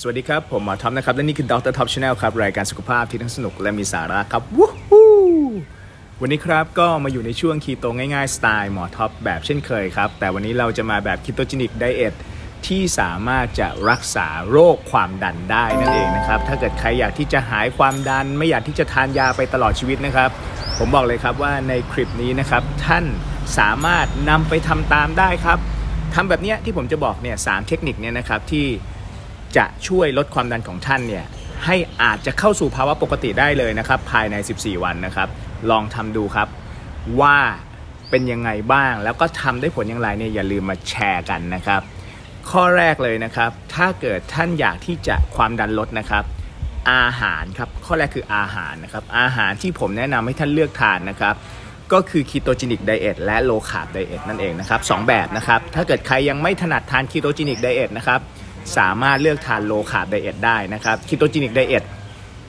สวัสดีครับ ผมหมอท็อปนะครับ และนี่คือดรท็อปชาแนลครับ รายการสุขภาพที่ทั้งสนุกและมีสาระครับวู้ฮู้วันนี้ครับก็มาอยู่ในช่วงคีโตง่ายๆ สไตล์หมอท็อปแบบเช่นเคยครับ แต่วันนี้เราจะมาแบบคีโตจินิกไดเอทที่สามารถจะรักษาโรคความดันได้นั่นเองนะครับ ถ้าเกิดใครอยากที่จะหายความดัน ไม่อยากที่จะทานยาไปตลอดชีวิตนะครับ ผมบอกเลยครับว่าในคลิปนี้นะครับท่านสามารถนำไปทำตามได้ครับทำแบบเนี้ยที่ผมจะบอกเนี่ยสามเทคนิคเนี่ยนะครับที่ จะช่วยลดความดันของท่านเนี่ยให้อาจจะเข้าสู่ภาวะปกติได้เลยนะครับ ภายใน 14 วันนะครับ ลองทำดูครับว่าเป็นยังไงบ้าง แล้วก็ทำได้ผลอย่างไรเนี่ยอย่าลืมมาแชร์กันนะครับ ข้อแรกเลยนะครับ ถ้าเกิดท่านอยากที่จะความดันลดนะครับ อาหารครับ ข้อแรกคืออาหารนะครับ อาหารที่ผมแนะนำให้ท่านเลือกทานนะครับก็คือคีโตจินิกไดเอทและโลคาร์บไดเอทนั่นเองนะครับสองแบบนะครับ ถ้าเกิดใครยังไม่ถนัดทานคีโตจินิกไดเอทนะครับ สามารถเลือกทานโลคาร์บไดเอทได้นะครับคีโตจินิกไดเอท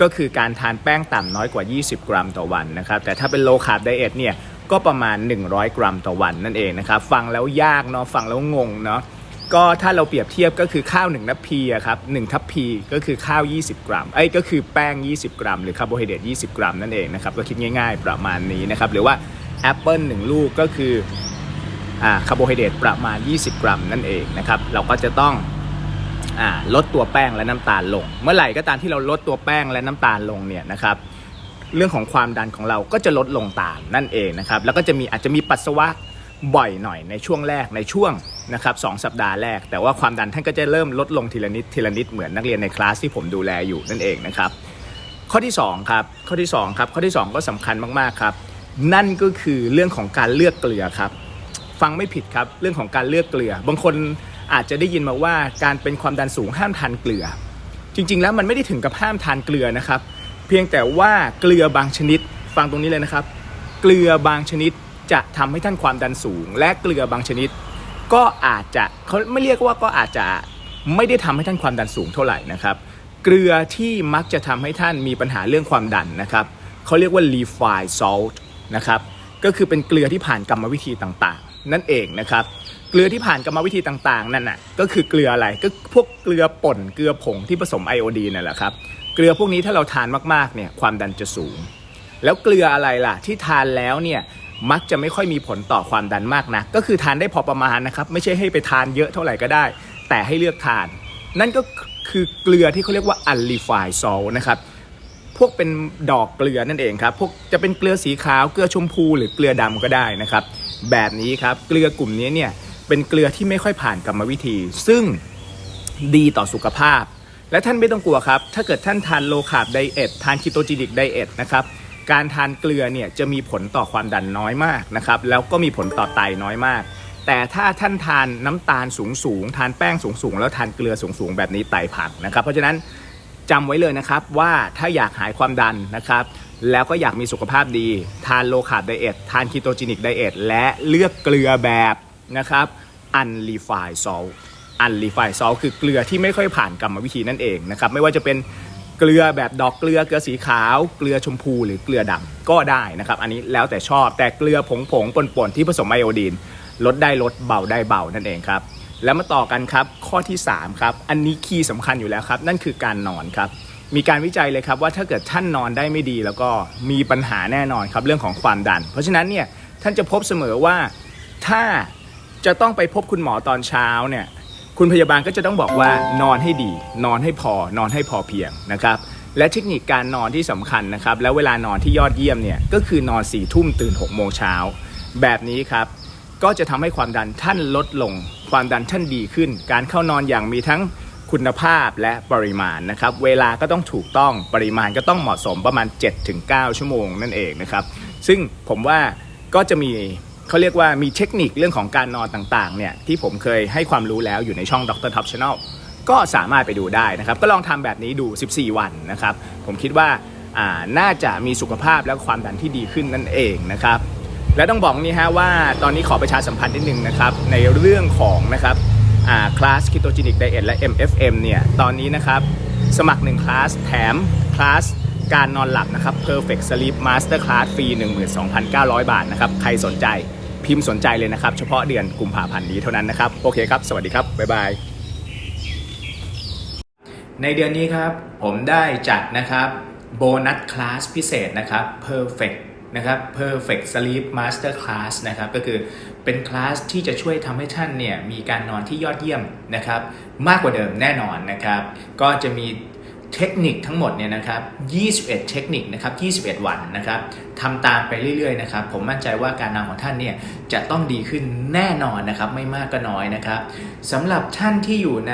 ก็คือการทานแป้งต่ำน้อยกว่า 20 กรัมต่อวันนะครับแต่ถ้าเป็นโลคาร์บไดเอทเนี่ยก็ประมาณ 100 กรัมต่อวันนั่นเองนะครับฟังแล้วยากเนาะฟังแล้วงงเนาะก็ถ้าเราเปรียบเทียบก็คือข้าว1นับพีครับ1ทัพพีก็คือข้าว 20 กรัมเอ้ยก็คือแป้ง 20 กรัม หรือคาร์โบไฮเดรต20 กรัมนั่นเองนะครับก็คิดง่ายๆประมาณนี้นะครับหรือว่าแอปเปิล1ลูกก็คืออ่าคาร์โบไฮเดรตประมาณ 20 กรัมนั่นเองนะครับเราก็จะต้อง อ่าลดตัวแป้งและน้ำตาลลง เมื่อไหร่ก็ตามที่เราลดตัวแป้งและน้ำตาลลงเนี่ยนะครับเรื่องของความดันของเราก็จะลดลงตามนั่นเองนะครับแล้วก็จะมีอาจจะมีปัสสาวะบ่อยหน่อยในช่วงแรกในช่วงนะครับสองสัปดาห์แรก แต่ว่าความดันท่านก็จะเริ่มลดลงทีละนิดทีละนิดเหมือนนักเรียนในคลาสที่ผมดูแลอยู่นั่นเองนะครับข้อที่สองครับข้อที่สองครับข้อที่สองก็สำคัญมากๆครับ นั่นก็คือเรื่องของการเลือกเกลือครับ ฟังไม่ผิดครับเรื่องของการเลือกเกลือบางคน อาจจะได้ยินมาว่าการเป็นความดันสูงห้ามทานเกลือ จริง ๆ แล้วมันไม่ได้ถึงกับห้ามทานเกลือนะครับ เพียงแต่ว่าเกลือบางชนิด ฟังตรงนี้เลยนะครับ เกลือบางชนิดจะทำให้ท่านความดันสูง และเกลือบางชนิด ก็อาจจะเขาไม่เรียกว่าก็อาจจะไม่ได้ทำให้ท่านความดันสูงเท่าไหร่นะครับ เกลือที่มักจะทำให้ท่านมีปัญหาเรื่องความดันนะครับเขาเรียกว่า refined salt นะครับก็คือเป็นเกลือที่ผ่านกรรมวิธีต่างๆ นั่นเองนะครับ เกลือที่ผ่านกรรมวิธีต่างๆ นั่นน่ะก็คือเกลืออะไรก็พวกเกลือป่นเกลือผงที่ผสมไอโอดีนนั่นแหละครับเกลือพวกนี้ถ้าเราทานมากๆเนี่ยความดันจะสูง แล้วเกลืออะไรล่ะ ที่ทานแล้วเนี่ยมักจะไม่ค่อยมีผลต่อความดันมากนะก็คือทานได้พอประมาณนะครับไม่ใช่ให้ไปทานเยอะเท่าไหร่ก็ได้ แต่ให้เลือกทาน นั่นก็คือเกลือที่เขาเรียกว่า unrefined salt นะครับพวกเป็นดอกเกลือนั่นเองครับ พวกจะเป็นเกลือสีขาว เกลือชมพู หรือเกลือดำก็ได้นะครับ แบบนี้ครับ เกลือกลุ่มนี้เนี่ยเป็นเกลือที่ไม่ค่อยผ่านกรรมวิธี ซึ่งดีต่อสุขภาพ และท่านไม่ต้องกลัวครับ ถ้าเกิดท่านทานโลคาร์บไดเอททานคีโตจินิกไดเอทนะครับการทานเกลือเนี่ยจะมีผลต่อความดันน้อยมากนะครับแล้วก็มีผลต่อไตน้อยมาก แต่ถ้าท่านทานน้ำตาลสูงสูงทานแป้งสูงสูงแล้วทานเกลือสูงสูงๆแบบนี้ไตพังนะครับ เพราะฉะนั้นจำไว้เลยนะครับว่าถ้าอยากหายความดันนะครับ แล้วก็อยากมีสุขภาพดี ทานโลคาร์บไดเอททานคีโตจินิกไดเอทและเลือกเกลือแบบนะครับ unrefined salt unrefined salt คือเกลือที่ไม่ค่อยผ่านกรรมวิธีนั่นเองนะครับไม่ว่าจะเป็นเกลือแบบดอกเกลือเกลือสีขาว เกลือชมพูหรือเกลือดำก็ได้นะครับ อันนี้แล้วแต่ชอบแต่เกลือผงผงปนปนๆที่ผสมไอโอดีนลดได้ลดเบาได้เบานั่นเองครับแล้วมาต่อกันครับข้อที่3ครับอันนี้คีย์สำคัญอยู่แล้วครับ นั่นคือการนอนครับ มีการวิจัยเลยครับว่าถ้าเกิดท่านนอนได้ไม่ดี แล้วก็มีปัญหาแน่นอนครับเรื่องของความดัน เพราะฉะนั้นเนี่ยท่านจะพบเสมอว่าถ้าจะต้องไปพบคุณหมอตอนเช้าเนี่ยคุณพยาบาลก็จะต้องบอกว่านอนให้ดี นอนให้พอ นอนให้พอเพียงนะครับและเทคนิคการนอนที่สำคัญนะครับแล้วเวลานอนที่ยอดเยี่ยมเนี่ยก็คือนอน4ี่ทุ่มตื่น6กโมงเช้าแบบนี้ครับก็จะทำให้ความดันท่านลดลง ความดันท่านดีขึ้น การเข้านอนอย่างมีทั้ง คุณภาพและปริมาณนะครับ เวลาก็ต้องถูกต้องปริมาณก็ต้องเหมาะสมประมาณ 7-9 ชั่วโมงนั่นเองนะครับ ซึ่งผมว่าก็จะมีเขาเรียกว่ามีเทคนิคเรื่องของการนอนต่างๆเนี่ยที่ผมเคยให้ความรู้แล้วอยู่ในช่องดรท็อปช Channel ก็สามารถไปดูได้นะครับ ก็ลองทำแบบนี้ดู 14 วันนะครับ ผมคิดว่าอ่าน่าจะมีสุขภาพและความดันที่ดีขึ้นนั่นเองนะครับ และต้องบอกนี่ฮะว่าตอนนี้ขอประชาสัมพันธ์นิดนึงนะครับในเรื่องของนะครับ คลาส Ketogenic Diet และ MFM เนี่ยตอนนี้นะครับสมัคร 1 คลาสแถมคลาสการนอนหลับนะครับ Perfect Sleep Master Class ฟรี 12,900 บาทนะครับ ใครสนใจพิมพ์สนใจเลยนะครับ เฉพาะเดือนกุมภาพันธ์นี้เท่านั้นนะครับ โอเคครับ สวัสดีครับ บ๊ายบาย ในเดือนนี้ครับ ผมได้จัดนะครับโบนัสคลาสพิเศษนะครับ perfect นะครับ perfect sleep master class นะครับ ก็คือ เป็นคลาสที่จะช่วยทำให้ท่านเนี่ยมีการนอนที่ยอดเยี่ยมนะครับ มากกว่าเดิมแน่นอนนะครับ ก็จะมีเทคนิคทั้งหมดเนี่ยนะครับ 21 เทคนิคนะครับ 21 วันนะครับทำตามไปเรื่อยๆนะครับ ผมมั่นใจว่าการนอนของท่านเนี่ยจะต้องดีขึ้นแน่นอนนะครับ ไม่มากก็น้อยนะครับสำหรับท่านที่อยู่ใน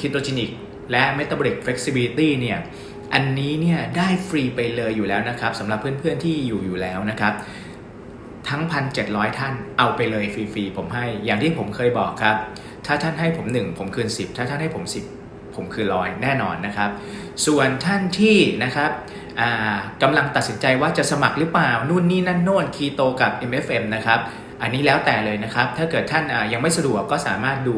คิโตจินิกและ Metabolic Flexibility เนี่ย อันนี้เนี่ยได้ฟรีไปเลยอยู่แล้วนะครับสำหรับเพื่อนๆที่อยู่อยู่แล้วนะครับ ทั้ง 1,700 ท่านเอาไปเลยฟรีๆผมให้ อย่างที่ผมเคยบอกครับ ถ้าท่านให้ผม 1 ผมคืน 10 ถ้าท่านให้ผม 10 ผมคืนร้อยแน่นอนนะครับ ส่วนท่านที่นะครับอ่ากำลังตัดสินใจว่าจะสมัครหรือเปล่านู่นนี่นั่นโน่นคีโตกับ MFM นะครับอันนี้แล้วแต่เลยนะครับ ถ้าเกิดท่านอ่ายังไม่สะดวกก็สามารถดู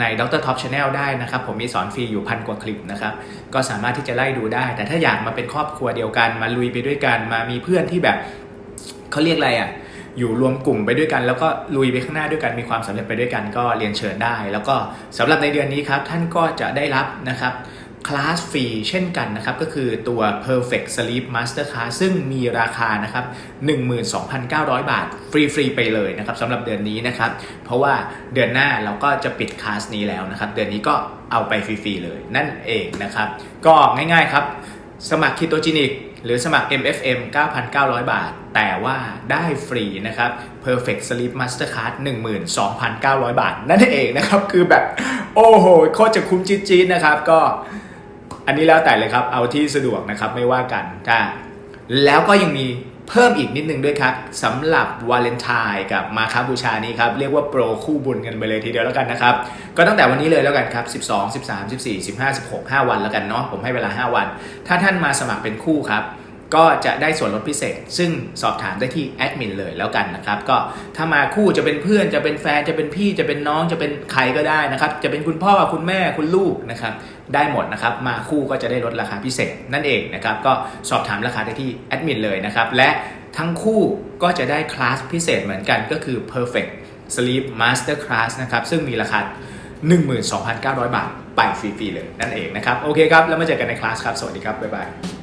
ใน Dr. Top Channel ได้นะครับ ผมมีสอนฟรีอยู่พันกว่าคลิปนะครับ ก็สามารถที่จะไล่ดูได้ แต่ถ้าอยากมาเป็นครอบครัวเดียวกัน มาลุยไปด้วยกัน มามีเพื่อนที่แบบเขาเรียกอะไรอะ อยู่รวมกลุ่มไปด้วยกัน แล้วก็ลุยไปข้างหน้าด้วยกันมีความสำเร็จไปด้วยกันก็เรียนเชิญได้ แล้วก็สำหรับในเดือนนี้ครับท่านก็จะได้รับนะครับคลาสฟรีเช่นกันนะครับ ก็คือตัว perfect sleep master class ซึ่งมีราคานะครับ 12,900 บาท ฟรี ๆ ไปเลยนะครับสำหรับเดือนนี้นะครับ เพราะว่าเดือนหน้าเราก็จะปิดคลาสนี้แล้วนะครับ เดือนนี้ก็เอาไปฟรี ๆ เลยนั่นเองนะครับ ก็ง่าย ๆ ครับ สมัครคีโตจินิกหรือสมัคร MFM 9,900 บาท แต่ว่าได้ฟรีนะครับ Perfect Sleep Mastercard 12,900 บาท นั่นเองนะครับ คือแบบ โอ้โห โคตรจะคุ้มจี๊ดๆนะครับ ก็อันนี้แล้วแต่เลยครับ เอาที่สะดวกนะครับ ไม่ว่ากันจ้าแล้วก็ยังมี เพิ่มอีกนิดนึงด้วยครับสำหรับวาเลนไทน์กับมาคาบูชานี้ครับ เรียกว่าโปรคู่บุญกันไปเลยทีเดียวแล้วกันนะครับ ก็ตั้งแต่วันนี้เลยแล้วกันครับ 12 13 14 15 16 5 วันแล้วกันเนาะผมให้เวลา 5 วัน ถ้าท่านมาสมัครเป็นคู่ครับ ก็จะได้ส่วนลดพิเศษ ซึ่งสอบถามได้ที่แอดมินเลยแล้วกันนะครับก็ถ้ามาคู่จะเป็นเพื่อนจะเป็นแฟนจะเป็นพี่จะเป็นน้องจะเป็นใครก็ได้นะครับ จะเป็นคุณพ่อคุณแม่คุณลูกนะครับ ได้หมดนะครับ มาคู่ก็จะได้ลดราคาพิเศษนั่นเองนะครับ ก็สอบถามราคาได้ที่แอดมินเลยนะครับ และทั้งคู่ก็จะได้คลาสพิเศษเหมือนกันก็คือ perfect sleep master class นะครับ ซึ่งมีราคา 12,900 บาท ไปฟรี ๆ เลยนั่นเองนะครับ โอเคครับ แล้วมาเจอกันในคลาสครับ สวัสดีครับ บ๊ายบาย